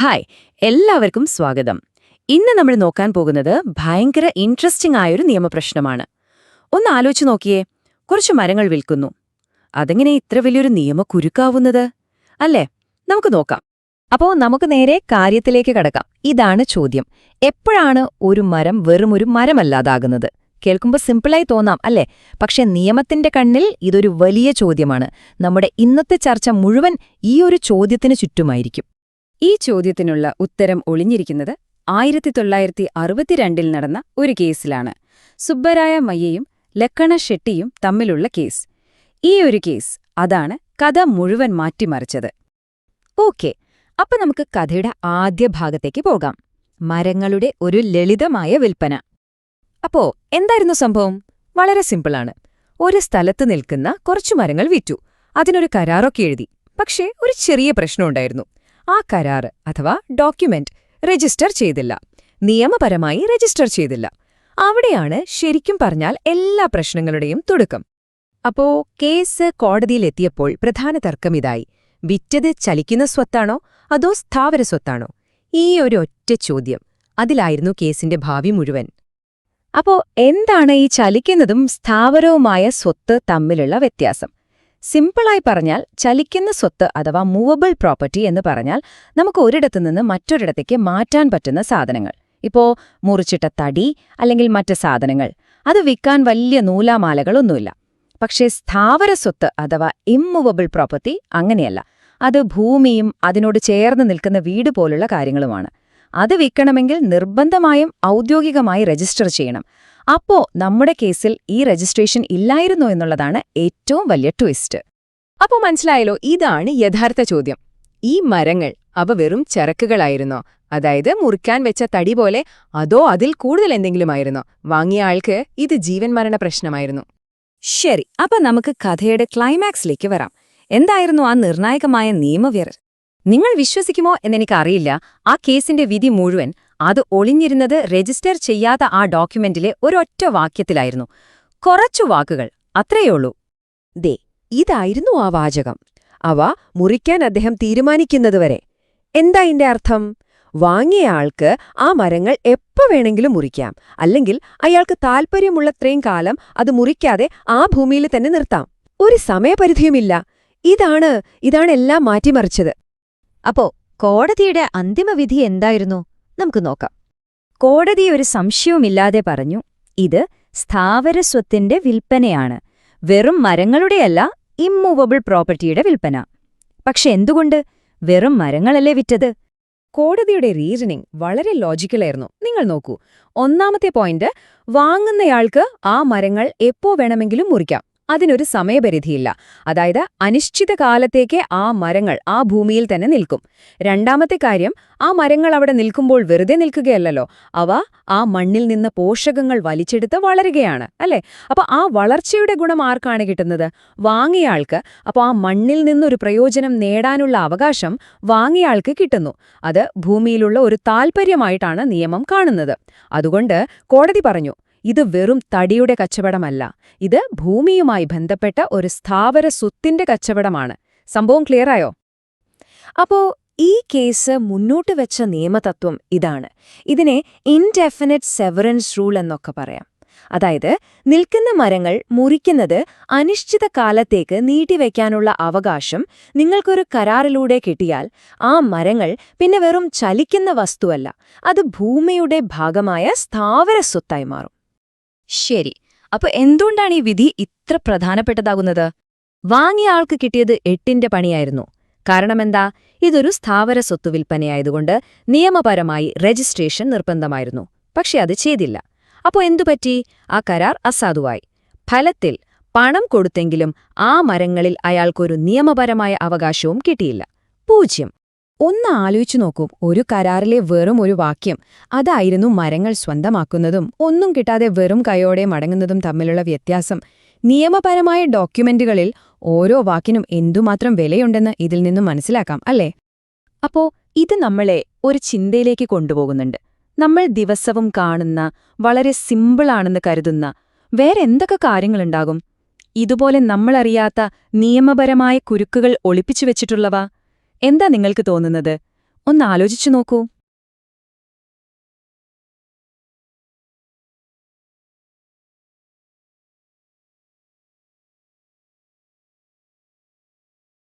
Hi എല്ലാവർക്കും സ്വാഗതം. ഇന്ന് നമ്മൾ നോക്കാൻ പോകുന്നത് ഭയങ്കര ഇൻട്രസ്റ്റിംഗ് ആയൊരു നിയമപ്രശ്നമാണ്. ഒന്ന് ആലോചിച്ച് നോക്കിയേ കുറച്ച് മരങ്ങൾ വിൽക്കുന്നു. അതെങ്ങനെ ഇത്ര വലിയൊരു നിയമ കുരുക്കാവുന്നത്? അല്ലേ? നമുക്ക് നോക്കാം. അപ്പോൾ നമുക്ക് നേരെ കാര്യത്തിലേക്ക് കടക്കാം. ഇതാണ് ചോദ്യം. എപ്പോഴാണ് ഒരു മരം വെറും ഒരു മരമല്ലാതാകുന്നത്? കേൾക്കുമ്പോൾ സിമ്പിളായി തോന്നാം അല്ലേ? പക്ഷെ നിയമത്തിന്റെ കണ്ണിൽ ഇതൊരു വലിയ ചോദ്യമാണ്. നമ്മുടെ ഇന്നത്തെ ചർച്ച മുഴുവൻ ഈ ഒരു ചോദ്യത്തിന് ചുറ്റുമായിരിക്കും. ഈ ചോദ്യത്തിനുള്ള ഉത്തരം ഒളിഞ്ഞിരിക്കുന്നത് ആയിരത്തി തൊള്ളായിരത്തി അറുപത്തിരണ്ടിൽ നടന്ന ഒരു കേസിലാണ്. സുബ്ബരായ മയ്യയും ലക്കണ ഷെട്ടിയും തമ്മിലുള്ള കേസ്. ഈ ഒരു കേസ് അതാണ് കഥ മുഴുവൻ മാറ്റിമറിച്ചത്. ഓക്കെ അപ്പൊ നമുക്ക് കഥയുടെ ആദ്യ ഭാഗത്തേക്ക് പോകാം. മരങ്ങളുടെ ഒരു ലളിതമായ വിൽപ്പന. അപ്പോ എന്തായിരുന്നു സംഭവം? വളരെ സിമ്പിളാണ്. ഒരു സ്ഥലത്ത് നിൽക്കുന്ന കുറച്ചു മരങ്ങൾ വിറ്റു. അതിനൊരു കരാറൊക്കെ എഴുതി. പക്ഷേ ഒരു ചെറിയ പ്രശ്നമുണ്ടായിരുന്നു. ആ കരാറ് അഥവാ ഡോക്യുമെന്റ് രജിസ്റ്റർ ചെയ്തില്ല. നിയമപരമായി രജിസ്റ്റർ ചെയ്തില്ല. അവിടെയാണ് ശരിക്കും പറഞ്ഞാൽ എല്ലാ പ്രശ്നങ്ങളുടെയും തുടക്കം. അപ്പോ കേസ് കോടതിയിലെത്തിയപ്പോൾ പ്രധാന തർക്കം ഇതായി. വിറ്റത് ചലിക്കുന്ന സ്വത്താണോ? അതോ സ്ഥാവര സ്വത്താണോ? ഈ ഒരു ഒറ്റ ചോദ്യം. അതിലായിരുന്നു കേസിന്റെ ഭാവി മുഴുവൻ. അപ്പോ എന്താണ് ഈ ചലിക്കുന്നതും സ്ഥാവരവുമായ സ്വത്ത് തമ്മിലുള്ള വ്യത്യാസം? സിമ്പിളായി പറഞ്ഞാൽ ചലിക്കുന്ന സ്വത്ത് അഥവാ മൂവബിൾ പ്രോപ്പർട്ടി എന്ന് പറഞ്ഞാൽ നമുക്ക് ഒരിടത്തു നിന്ന് മറ്റൊരിടത്തേക്ക് മാറ്റാൻ പറ്റുന്ന സാധനങ്ങൾ. ഇപ്പോ മുറിച്ചിട്ട തടി അല്ലെങ്കിൽ മറ്റ് സാധനങ്ങൾ അത് വിൽക്കാൻ വലിയ നൂലാമാലകളൊന്നുമില്ല. പക്ഷേ സ്ഥാവര സ്വത്ത് അഥവാ ഇമ്മൂവബിൾ പ്രോപ്പർട്ടി അങ്ങനെയല്ല. അത് ഭൂമിയും അതിനോട് ചേർന്ന് നിൽക്കുന്ന വീട് പോലുള്ള കാര്യങ്ങളുമാണ്. അത് വിൽക്കണമെങ്കിൽ നിർബന്ധമായും ഔദ്യോഗികമായി രജിസ്റ്റർ ചെയ്യണം. അപ്പോ നമ്മുടെ കേസിൽ ഈ രജിസ്ട്രേഷൻ ഇല്ലായിരുന്നു എന്നുള്ളതാണ് ഏറ്റവും വലിയ ട്വിസ്റ്റ് അപ്പോ മനസ്സിലായല്ലോ ഇതാണ് യഥാർത്ഥ ചോദ്യം. ഈ മരങ്ങൾ അവ വെറും ചരക്കുകളായിരുന്നോ? അതായത് മുറിക്കാൻ വെച്ച തടി പോലെ അതോ അതിൽ കൂടുതൽ എന്തെങ്കിലുമായിരുന്നോ? വാങ്ങിയ ആൾക്ക് ഇത് ജീവൻ മരണ പ്രശ്നമായിരുന്നു. ശരി അപ്പൊ നമുക്ക് കഥയുടെ ക്ലൈമാക്സിലേക്ക് വരാം. എന്തായിരുന്നു ആ നിർണായകമായ നിയമവ്യർ നിങ്ങൾ വിശ്വസിക്കുമോ എന്നെനിക്കറിയില്ല ആ കേസിന്റെ വിധി മുഴുവൻ അത് ഒളിഞ്ഞിരുന്നത് രജിസ്റ്റർ ചെയ്യാത്ത ആ ഡോക്യുമെന്റിലെ ഒരൊറ്റ വാക്യത്തിലായിരുന്നു. കുറച്ചു വാക്കുകൾ അത്രയുള്ളൂ ദേ ഇതായിരുന്നു ആ വാചകം. അവ മുറിക്കാൻ അദ്ദേഹം തീരുമാനിക്കുന്നതുവരെ എന്താ ഇതിന്റെ അർത്ഥം? വാങ്ങിയ ആൾക്ക് ആ മരങ്ങൾ എപ്പോ വേണമെങ്കിലും മുറിക്കാം. അല്ലെങ്കിൽ അയാൾക്ക് താൽപ്പര്യമുള്ളത്രയും കാലം അത് മുറിക്കാതെ ആ ഭൂമിയിൽ തന്നെ നിർത്താം. ഒരു സമയപരിധിയുമില്ല. ഇതാണ് ഇതാണ് എല്ലാം മാറ്റിമറിച്ചത്. അപ്പോ കോടതിയുടെ അന്തിമവിധി എന്തായിരുന്നു? നമുക്ക് നോക്കാം. കോടതി ഒരു സംശയവുമില്ലാതെ പറഞ്ഞു ഇത് സ്ഥാവര സ്വത്തിന്റെ വിൽപ്പനയാണ്. വെറും മരങ്ങളുടെയല്ല ഇമ്മൂവബിൾ പ്രോപ്പർട്ടിയുടെ വിൽപ്പന. പക്ഷെ എന്തുകൊണ്ട്? വെറും മരങ്ങളല്ലേ വിറ്റത്? കോടതിയുടെ റീസണിംഗ് വളരെ ലോജിക്കലായിരുന്നു നിങ്ങൾ നോക്കൂ. ഒന്നാമത്തെ പോയിന്റ് വാങ്ങുന്നയാൾക്ക് ആ മരങ്ങൾ എപ്പോ വേണമെങ്കിലും മുറിക്കാം. അതിനൊരു സമയപരിധിയില്ല. അതായത് അനിശ്ചിത കാലത്തേക്ക് ആ മരങ്ങൾ ആ ഭൂമിയിൽ തന്നെ നിൽക്കും. രണ്ടാമത്തെ കാര്യം ആ മരങ്ങൾ അവിടെ നിൽക്കുമ്പോൾ വെറുതെ നിൽക്കുകയല്ലല്ലോ. അവ ആ മണ്ണിൽ നിന്ന് പോഷകങ്ങൾ വലിച്ചെടുത്ത് വളരുകയാണ് അല്ലേ? അപ്പൊ ആ വളർച്ചയുടെ ഗുണം ആർക്കാണ് കിട്ടുന്നത്? വാങ്ങിയയാൾക്ക് അപ്പോൾ ആ മണ്ണിൽ നിന്നൊരു പ്രയോജനം നേടാനുള്ള അവകാശം വാങ്ങിയയാൾക്ക് കിട്ടുന്നു. അത് ഭൂമിയിലുള്ള ഒരു താൽപ്പര്യമായിട്ടാണ് നിയമം കാണുന്നത്. അതുകൊണ്ട് കോടതി പറഞ്ഞു ഇത് വെറും തടിയുടെ കച്ചവടമല്ല. ഇത് ഭൂമിയുമായി ബന്ധപ്പെട്ട ഒരു സ്ഥാവര സ്വത്തിന്റെ കച്ചവടമാണ്. സംഭവം ക്ലിയറായോ അപ്പോ ഈ കേസ് മുന്നോട്ട് വെച്ച നിയമതത്വം ഇതാണ്. ഇതിനെ ഇൻഡെഫിനിറ്റ് സെവറൻസ് റൂൾ എന്നൊക്കെ പറയാം. അതായത് നിൽക്കുന്ന മരങ്ങൾ മുറിക്കുന്നത് അനിശ്ചിത കാലത്തേക്ക് നീട്ടിവെക്കാനുള്ള അവകാശം നിങ്ങൾക്കൊരു കരാറിലൂടെ കിട്ടിയാൽ ആ മരങ്ങൾ പിന്നെ വെറും ചലിക്കുന്ന വസ്തുവല്ല. അത് ഭൂമിയുടെ ഭാഗമായ സ്ഥാവര സ്വത്തായി മാറും. ശരി. അപ്പൊ എന്തുകൊണ്ടാണ് ഈ വിധി ഇത്ര പ്രധാനപ്പെട്ടതാകുന്നത്? വാങ്ങിയ ആൾക്ക് കിട്ടിയത് എട്ടിന്റെ പണിയായിരുന്നു. കാരണമെന്താ? ഇതൊരു സ്ഥാവര സ്വത്ത് വിൽപ്പനയായതുകൊണ്ട് നിയമപരമായി രജിസ്ട്രേഷൻ നിർബന്ധമായിരുന്നു. പക്ഷെ അത് ചെയ്തില്ല. അപ്പോൾ എന്തുപറ്റി ആ കരാർ അസാധുവായി. ഫലത്തിൽ പണം കൊടുത്തെങ്കിലും ആ മരങ്ങളിൽ അയാൾക്കൊരു നിയമപരമായ അവകാശവും കിട്ടിയില്ല. പൂജ്യം. ഒന്ന് ആലോചിച്ചു നോക്കൂ. ഒരു കരാറിലെ വെറും ഒരു വാക്യം. അതായിരുന്നു മരങ്ങൾ സ്വന്തമാക്കുന്നതും ഒന്നും കിട്ടാതെ വെറും കയോടെ മടങ്ങുന്നതും തമ്മിലുള്ള വ്യത്യാസം. നിയമപരമായ ഡോക്യുമെന്റുകളിൽ ഓരോ വാക്കിനും എന്തുമാത്രം വിലയുണ്ടെന്ന് ഇതിൽ നിന്നും മനസ്സിലാക്കാം അല്ലേ? അപ്പോ ഇത് നമ്മളെ ഒരു ചിന്തയിലേക്ക് കൊണ്ടുപോകുന്നുണ്ട്. നമ്മൾ ദിവസവും കാണുന്ന വളരെ സിമ്പിളാണെന്ന് കരുതുന്ന വേറെ എന്തൊക്കെ കാര്യങ്ങളുണ്ടാകും? ഇതുപോലെ നമ്മളറിയാത്ത നിയമപരമായ കുരുക്കുകൾ ഒളിപ്പിച്ചു വെച്ചിട്ടുള്ളവ? എന്താ നിങ്ങൾക്ക് തോന്നുന്നത്? ഒന്ന് ആലോചിച്ചു നോക്കൂ.